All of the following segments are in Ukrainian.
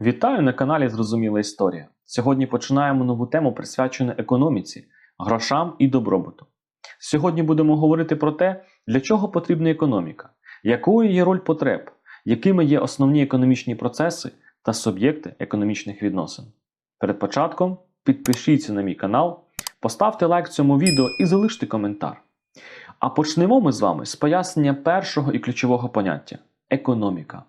Вітаю на каналі Зрозуміла Історія. Сьогодні починаємо нову тему, присвячену економіці, грошам і добробуту. Сьогодні будемо говорити про те, для чого потрібна економіка, якою є роль потреб, якими є основні економічні процеси та суб'єкти економічних відносин. Перед початком підпишіться на мій канал, поставте лайк цьому відео і залиште коментар. А почнемо ми з вами з пояснення першого і ключового поняття економіка.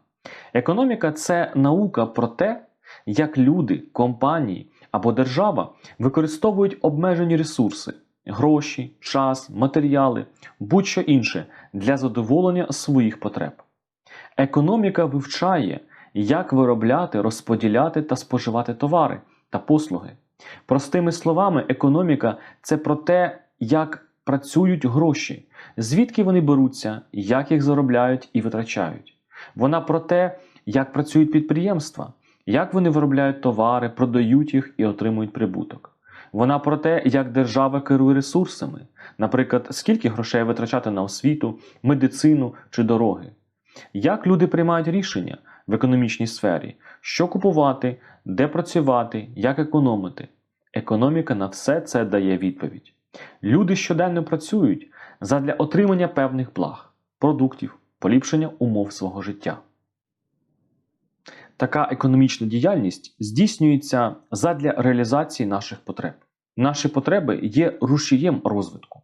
Економіка це наука про те, як люди, компанії або держава використовують обмежені ресурси, гроші, час, матеріали, будь-що інше для задоволення своїх потреб. Економіка вивчає, як виробляти, розподіляти та споживати товари та послуги. Простими словами, економіка це про те, як працюють гроші, звідки вони беруться, як їх заробляють і витрачають. Вона про те, як працюють підприємства, як вони виробляють товари, продають їх і отримують прибуток. Вона про те, як держава керує ресурсами, наприклад, скільки грошей витрачати на освіту, медицину чи дороги. Як люди приймають рішення в економічній сфері, що купувати, де працювати, як економити. Економіка на все це дає відповідь. Люди щоденно працюють задля отримання певних благ, продуктів, поліпшення умов свого життя. Така економічна діяльність здійснюється задля реалізації наших потреб. Наші потреби є рушієм розвитку.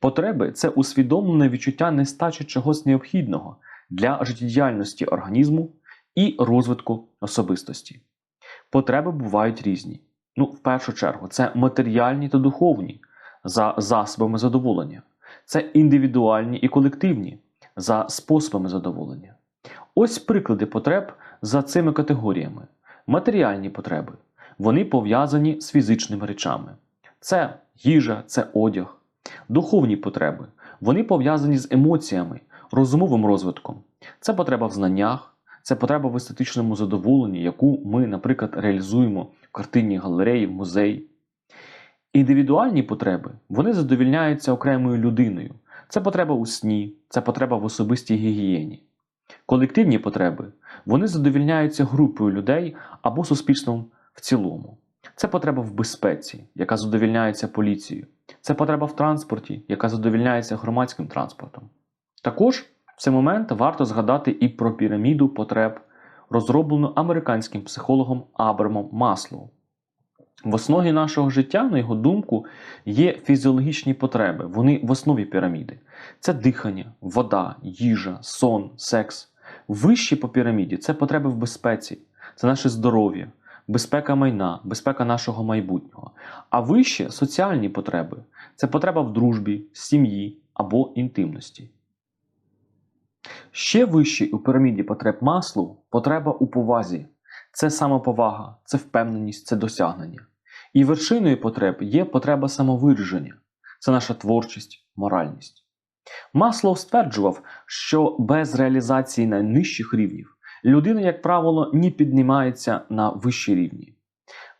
Потреби це усвідомлене відчуття нестачі чогось необхідного для життєдіяльності організму і розвитку особистості. Потреби бувають різні. Ну, в першу чергу, це матеріальні та духовні за засобами задоволення, це індивідуальні і колективні за способами задоволення. Ось приклади потреб за цими категоріями. Матеріальні потреби. Вони пов'язані з фізичними речами. Це їжа, це одяг. Духовні потреби. Вони пов'язані з емоціями, розумовим розвитком. Це потреба в знаннях, це потреба в естетичному задоволенні, яку ми, наприклад, реалізуємо в картинній галереї, в музеї. Індивідуальні потреби вони задовільняються окремою людиною. Це потреба у сні, це потреба в особистій гігієні. Колективні потреби вони задовільняються групою людей або суспільством в цілому. Це потреба в безпеці, яка задовільняється поліцією. Це потреба в транспорті, яка задовільняється громадським транспортом. Також в цей момент варто згадати і про піраміду потреб, розроблену американським психологом Абрамом Маслоу. В основі нашого життя, на його думку, є фізіологічні потреби. Вони в основі піраміди. Це дихання, вода, їжа, сон, секс. Вищі по піраміді це потреби в безпеці, це наше здоров'я, безпека майна, безпека нашого майбутнього. А вище соціальні потреби це потреба в дружбі, сім'ї або інтимності. Ще вищий у піраміді потреб маслу потреба у повазі. Це самоповага, це впевненість, це досягнення. І вершиною потреб є потреба самовираження, це наша творчість, моральність. Маслоу стверджував, що без реалізації найнижчих рівнів людина, як правило, не піднімається на вищі рівні.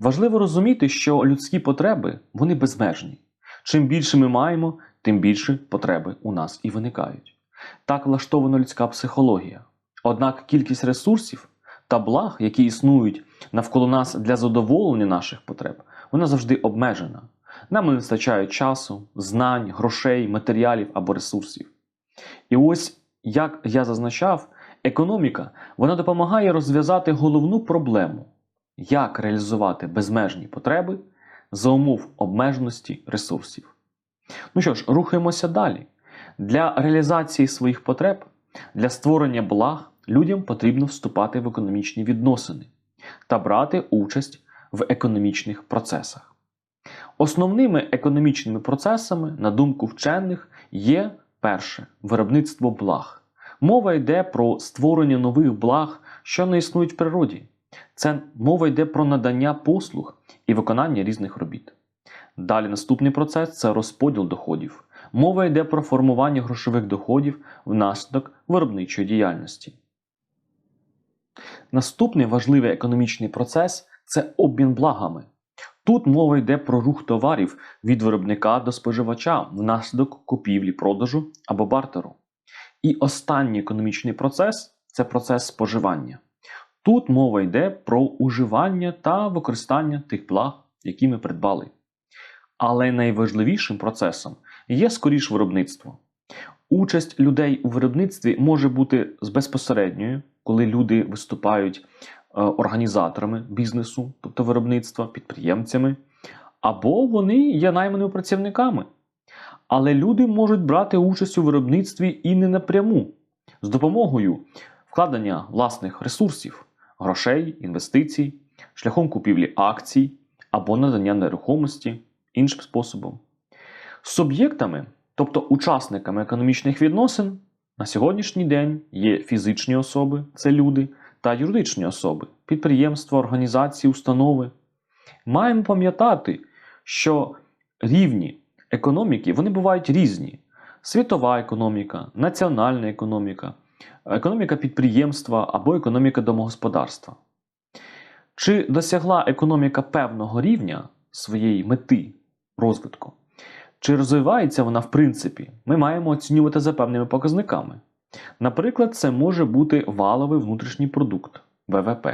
Важливо розуміти, що людські потреби вони безмежні. Чим більше ми маємо, тим більше потреби у нас і виникають. Так влаштована людська психологія. Однак кількість ресурсів та благ, які існують навколо нас для задоволення наших потреб, вона завжди обмежена. Нам не вистачає часу, знань, грошей, матеріалів або ресурсів. І ось, як я зазначав, економіка вона допомагає розв'язати головну проблему, як реалізувати безмежні потреби за умов обмеженості ресурсів. Ну що ж, рухаємося далі. Для реалізації своїх потреб, для створення благ людям потрібно вступати в економічні відносини та брати участь в економічних процесах. Основними економічними процесами, на думку вчених, є перше виробництво благ. Мова йде про створення нових благ, що не існують в природі. Це мова йде про надання послуг і виконання різних робіт. Далі наступний процес це розподіл доходів. Мова йде про формування грошових доходів внаслідок виробничої діяльності. Наступний важливий економічний процес це обмін благами. Тут мова йде про рух товарів від виробника до споживача внаслідок купівлі, продажу або бартеру. І останній економічний процес це процес споживання. Тут мова йде про уживання та використання тих благ, які ми придбали. Але найважливішим процесом є скоріш виробництво. Участь людей у виробництві може бути з безпосередньою, коли люди виступають організаторами бізнесу, тобто виробництва, підприємцями, або вони є найманими працівниками. Але люди можуть брати участь у виробництві і не напряму, з допомогою вкладення власних ресурсів, грошей, інвестицій, шляхом купівлі акцій або надання нерухомості іншим способом. Суб'єктами, тобто учасниками економічних відносин, на сьогоднішній день є фізичні особи, це люди, та юридичні особи, підприємства, організації, установи. Маємо пам'ятати, що рівні економіки вони бувають різні: світова економіка, національна економіка, економіка підприємства або економіка домогосподарства. Чи досягла економіка певного рівня своєї мети розвитку? Чи розвивається вона в принципі? Ми маємо оцінювати за певними показниками. Наприклад, це може бути валовий внутрішній продукт ВВП.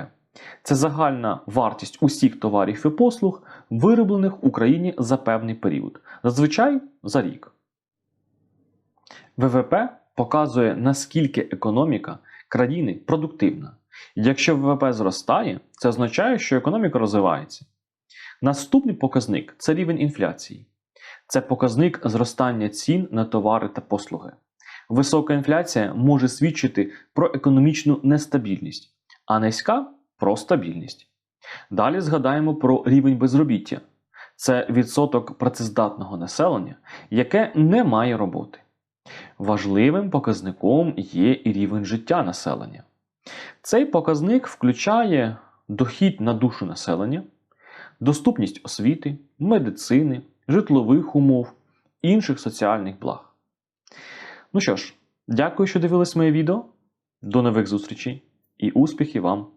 Це загальна вартість усіх товарів і послуг, вироблених в Україні за певний період, зазвичай за рік. ВВП показує, наскільки економіка країни продуктивна. Якщо ВВП зростає, це означає, що економіка розвивається. Наступний показник це рівень інфляції. Це показник зростання цін на товари та послуги. Висока інфляція може свідчити про економічну нестабільність, а низька про стабільність. Далі згадаємо про рівень безробіття. Це відсоток працездатного населення, яке не має роботи. Важливим показником є і рівень життя населення. Цей показник включає дохід на душу населення, доступність освіти, медицини, житлових умов, інших соціальних благ. Ну що ж, дякую, що дивились моє відео. До нових зустрічей і успіхів вам!